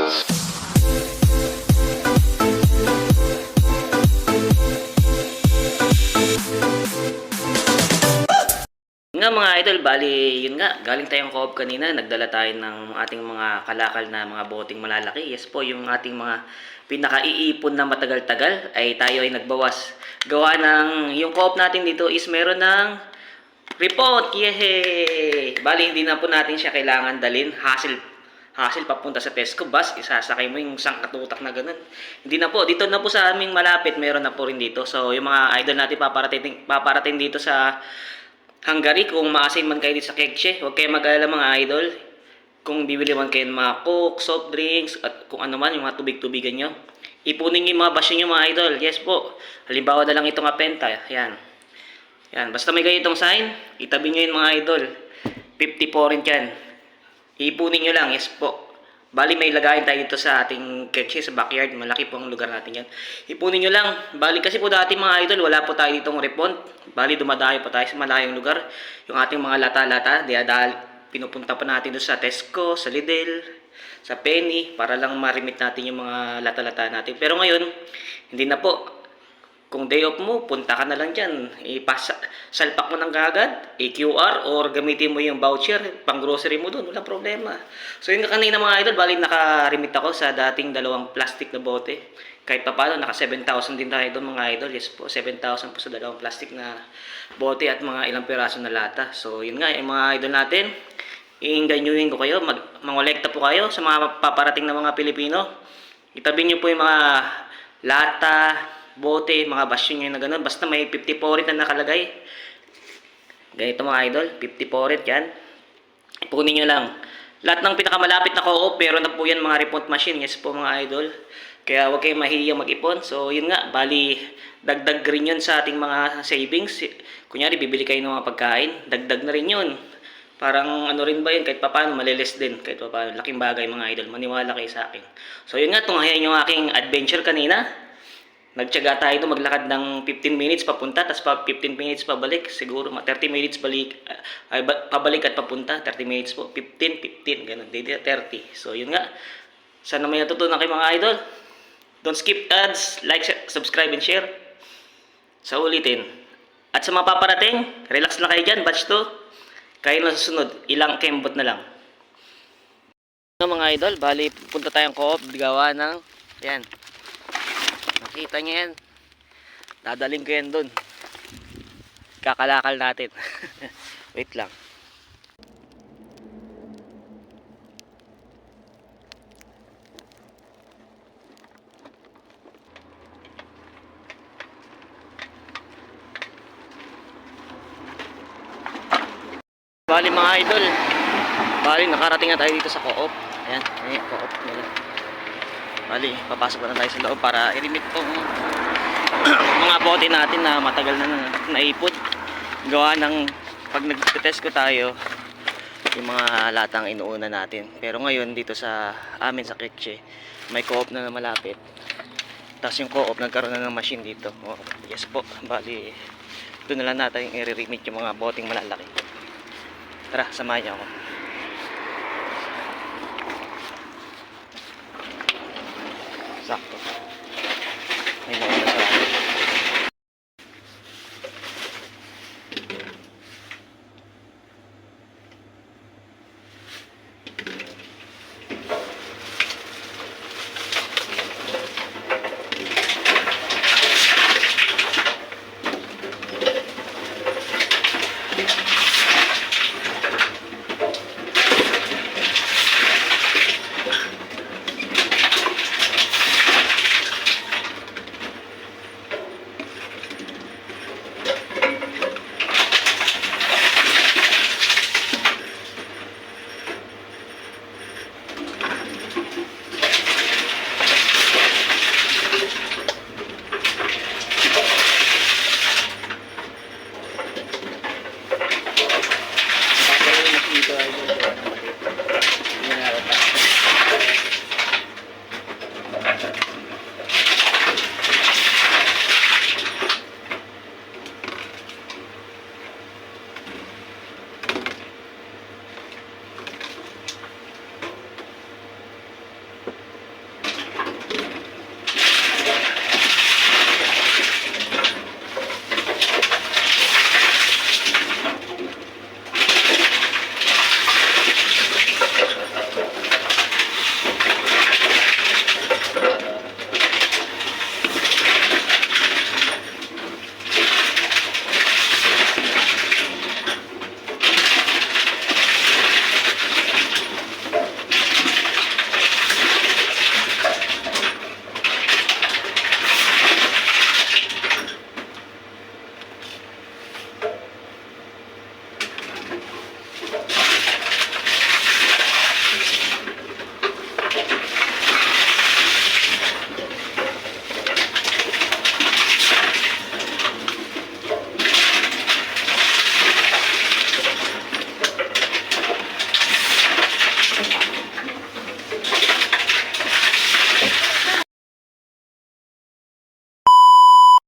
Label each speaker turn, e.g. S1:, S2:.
S1: Nga mga idol, bali, yun nga, galing tayong co-op kanina, nagdala tayo ng ating mga kalakal na mga boting malalaki. Yes po, yung ating mga pinakaiipon na matagal-tagal ay tayo ay nagbawas. Gawa ng, yung co-op natin dito is meron ng report, yehey! Bali, hindi na po natin siya kailangan dalin, hassle hassle papunta sa Tesco bus, isasakay mo yung isang katutak na ganun. Hindi na po, dito na po sa aming malapit, meron na po rin dito. So, yung mga idol natin paparating, paparating dito sa Hungary, kung maasin man kayo dito sa Kekche, huwag kayo mag-alala mga idol. Kung bibili man kayo ng mga coke, soft drinks, at kung ano man, yung mga tubig-tubigan nyo. Ipunin yung mga basyo nyo mga idol. Yes po. Halimbawa na lang itong apenta. Yan. Yan. Basta may ganitong sign, itabi nyo yun mga idol. 54 rin yan. Ipunin nyo lang. Yes po. Bali may lagayin tayo dito sa ating Kekche sa backyard. Malaki po ang lugar natin yan. Ipunin nyo lang. Bali kasi po dati mga idol, wala po tayo ditong repond. Bali dumadayo pa tayo sa malayong lugar. Yung ating mga lata-lata, diadal, pinupunta pa natin doon sa Tesco, sa Lidl, sa Penny, para lang ma-remit natin yung mga lata-lata natin. Pero ngayon, hindi na po. Kung day off mo, punta ka na lang dyan. Ipasa, salpak mo ng kagad, i-QR, or gamitin mo yung voucher, pang grocery mo doon, walang problema. So yun kanina mga idol, bali naka-remit ako sa dating dalawang plastic na bote. Kahit pa paano, naka 7,000 din tayo doon mga idol. Yes po, 7,000 po sa dalawang plastic na bote at mga ilang piraso na lata. So yun nga, yung mga idol natin, iinganyuhin ko kayo, mag mangolekta po kayo sa mga paparating na mga Pilipino. Itabi niyo po yung mga lata, bote, mga basyo nyo na gano'n. Basta may 54 rin na nakalagay. Ganito mga idol, 54 rin yan. Ipunin nyo lang. Lahat ng pinakamalapit na co-op, pero na po yan mga report machine. Yes po mga idol. Kaya huwag kayong mahihiyang mag-ipon. So yun nga, bali dagdag rin yun sa ating mga savings. Kunyari, bibili kayo ng mga pagkain, dagdag na rin yun. Parang ano rin ba yun, kahit papaano, malilis din. Kahit papaano, laking bagay mga idol. Maniwala kayo sa akin. So yun nga, tunghayan yung aking adventure kanina. Nagtyaga tayo doon maglakad ng 15 minutes papunta, tapos pa 15 minutes pabalik. Siguro mga 30 minutes balik, ah, ay, ba- pabalik at papunta. 30 minutes po. 15, 15, ganun. Hindi 30. So yun nga. Sana may natutunan kayo mga idol. Don't skip ads, like, subscribe, and share. Sa ulitin. At sa mga paparating, relax na kayo dyan, batch 2. Kayo na susunod, ilang kembot na lang. Mga idol, bali punta tayong co-op, gawa ng, yan. Nakita niyo yan. Dadaling ko yan dun. Kakalakal natin. Wait lang. Bali mga idol. Bali nakarating na tayo dito sa co-op. Ayan, ayan co-op nila. Bali, papasok na tayo sa loob para i-limit tong mga bote natin na matagal na naipot. Gawa ng pag nag-test ko tayo, yung mga latang inuuna natin. Pero ngayon dito sa amin sa Kekche, may co-op na na malapit. Tapos yung co-op nagkaroon na ng machine dito. Oh, yes po, bali doon na lang natin i-remit yung mga boteng malalaki. Tara, samahan niyo ako.